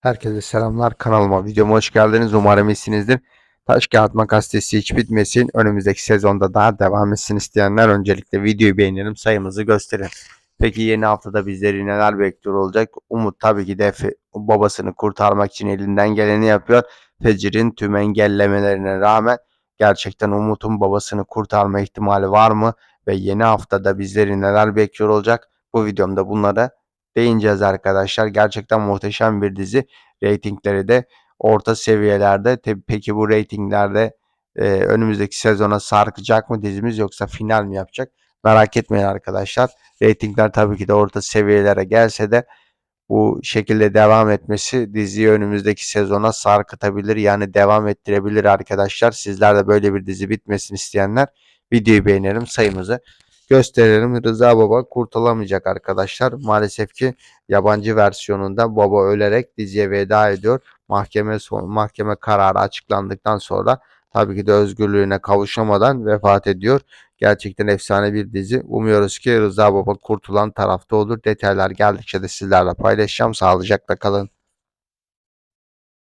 Herkese selamlar. Kanalıma, videoma hoş geldiniz. Umarım iyisinizdir. Taş kağıt makas hiç bitmesin. Önümüzdeki sezonda daha devam etsin isteyenler öncelikle videoyu beğenelim, sayımızı gösterin. Peki yeni haftada bizleri neler bekliyor olacak? Umut tabii ki de babasını kurtarmak için elinden geleni yapıyor. Fecir'in tüm engellemelerine rağmen gerçekten Umut'un babasını kurtarma ihtimali var mı? Ve yeni haftada bizleri neler bekliyor olacak? Bu videomda bunlara değineceğiz arkadaşlar. Gerçekten muhteşem bir dizi. Reytingleri de orta seviyelerde. Peki bu reytinglerde e, önümüzdeki sezona sarkacak mı dizimiz yoksa final mi yapacak? Merak etmeyin arkadaşlar. Reytingler tabii ki de orta seviyelere gelse de bu şekilde devam etmesi diziyi önümüzdeki sezona sarkıtabilir. Yani devam ettirebilir arkadaşlar. Sizler de böyle bir dizi bitmesini isteyenler videoyu beğenelim sayımızı gösterelim. Rıza Baba kurtulamayacak arkadaşlar. Maalesef ki yabancı versiyonunda baba ölerek diziye veda ediyor. Mahkeme son, mahkeme kararı açıklandıktan sonra tabii ki de özgürlüğüne kavuşamadan vefat ediyor. Gerçekten efsane bir dizi. Umuyoruz ki Rıza Baba kurtulan tarafta olur. Detaylar geldikçe de sizlerle paylaşacağım. Sağlıcakla kalın.